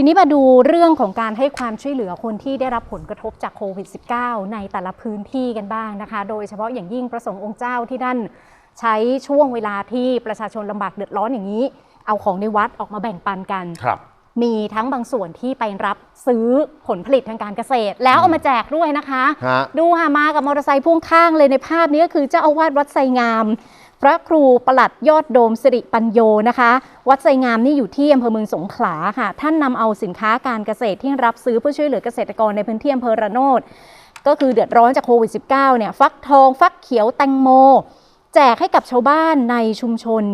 ทีนี้มาดูเรื่องของการให้ความช่วยเหลือคนที่ได้รับผลกระทบจากโควิด -19 ในแต่ละพื้นที่กันบ้างนะคะ โดยเฉพาะอย่างยิ่งประสงค์องค์เจ้าที่ท่านใช้ช่วงเวลาที่ประชาชนลำบากเดือดร้อนอย่างนี้ เอาของในวัดออกมาแบ่งปันกัน ครับ มีทั้งบางส่วนที่ไปรับซื้อผลผลิตทางการเกษตร แล้วเอามาแจกด้วยนะคะ ฮะ ดูค่ะมากับมอเตอร์ไซค์พ่วงข้างเลยในภาพนี้ก็คือเจ้าอาวาสวัดไซงาม พระครูประหลัดยอดโดมสิริปัญโยนะคะ วัดไซงามนี่อยู่ที่อำเภอเมืองสงขลาค่ะ ท่านนำเอาสินค้าการเกษตรที่รับซื้อเพื่อช่วยเหลือเกษตรกรในพื้นที่อำเภอระโนดก็คือเดือดร้อนจากโควิด -19 เนี่ยฟักทอง ฟักเขียวแตงโม แจกให้กับชาวบ้านในชุมชน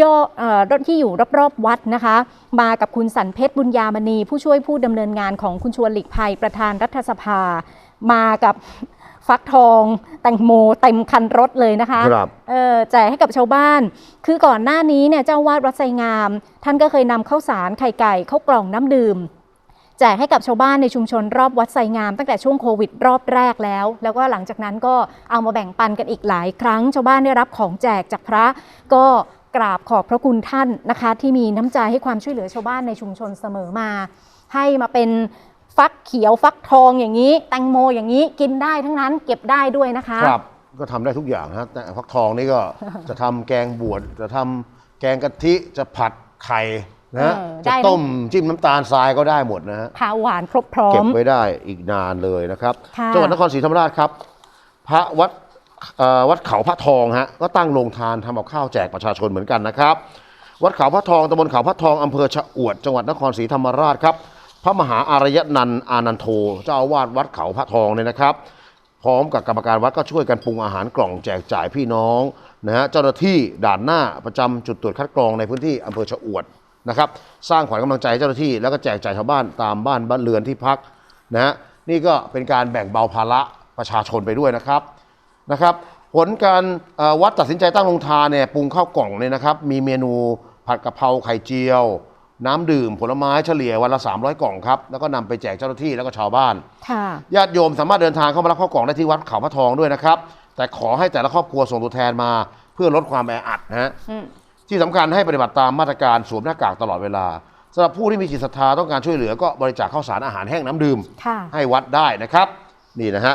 ย่อเอ่อรถที่อยู่รอบๆวัดนะคะ มากับคุณสันเพชรบุญญามณี ผู้ช่วยผู้ดำเนินงานของคุณชวนหลีกภัยประธานรัฐสภา มากับ ฟักทองแตงโมเต็มคันรถเลยนะคะครับเออแจกให้กับชาวบ้าน คือก่อนหน้านี้เนี่ยเจ้าวาดวัดไซงาม ท่านก็เคยนำข้าวสารไข่ไก่ข้าวกล่องน้ำดื่มแจกให้กับชาวบ้านในชุมชนรอบวัดไซงาม ตั้งแต่ช่วงโควิดรอบแรกแล้ว แล้วก็หลังจากนั้นก็เอามาแบ่งปันกันอีกหลายครั้ง ชาวบ้านได้รับของแจกจากพระก็กราบขอบพระคุณท่านนะคะ ที่มีน้ำใจให้ความช่วยเหลือชาวบ้านในชุมชนเสมอมา ให้มาเป็น ฟักเขียวฟักทองอย่างนี้ แตงโมอย่างนี้กินได้ทั้งนั้นเก็บได้ด้วยนะคะ ครับ ก็ทำได้ทุกอย่างนะฮะแต่ฟักทองนี่ก็ จะทำแกงบวชจะทำแกงกะทิจะผัดไข่นะฮะเออจะได้ต้มจิ้มน้ำตาลทรายก็ได้หมดนะฮะข้าวหวานครบพร้อเก็บม ไว้ได้อีกนานเลยนะครับค่ะ จังหวัดนครศรีธรรมราชครับ พระวัดเอ่อวัดเขาพระทองฮะก็ตั้งโรงทานทำกับข้าวแจกประชาชนเหมือนกันนะครับ วัดเขาพระทองตำบลเขาพระทองอำเภอชะอวด จังหวัดนครศรีธรรมราชครับ พระมหาอารยนันต์อานันโท เจ้าอาวาสวัดเขาพระทองเนี่ยนะครับ พร้อมกับกรรมการวัดก็ช่วยกันปรุงอาหารกล่องแจกจ่ายพี่น้องนะฮะเจ้าหน้าที่ด่านหน้าประจำจุดตรวจคัดกรองในพื้นที่อำเภอชะอวดนะครับ สร้างขวัญกำลังใจเจ้าหน้าที่แล้วก็แจกจ่ายชาวบ้านตามบ้านบ้านเรือนที่พักนะฮะนี่ก็เป็นการแบ่งเบาภาระประชาชนไปด้วยนะครับนะครับผลการวัดตัดสินใจตั้งโรงทานเนี่ยปรุงข้าวกล่องเนี่ยนะครับ มีเมนูผัดกะเพราไข่เจียว น้ำดื่มผลไม้เฉลี่ยวันละ 300 กล่องครับ แล้วก็นำไปแจกเจ้าหน้าที่แล้วก็ชาวบ้าน ค่ะญาติโยมสามารถเดินทางเข้ามารับข้าวกล่องได้ที่วัดเขาพระทองด้วยนะครับ แต่ขอให้แต่ละครอบครัวส่งตัวแทนมา เพื่อลดความแออัดนะฮะ อืม ที่สำคัญให้ปฏิบัติตามมาตรการสวมหน้ากากตลอดเวลาสำหรับผู้ที่มีจิตศรัทธาต้องการช่วยเหลือก็บริจาคข้าวสารอาหารแห้งน้ำดื่ม ค่ะ ให้วัดได้นะครับ นี่นะฮะ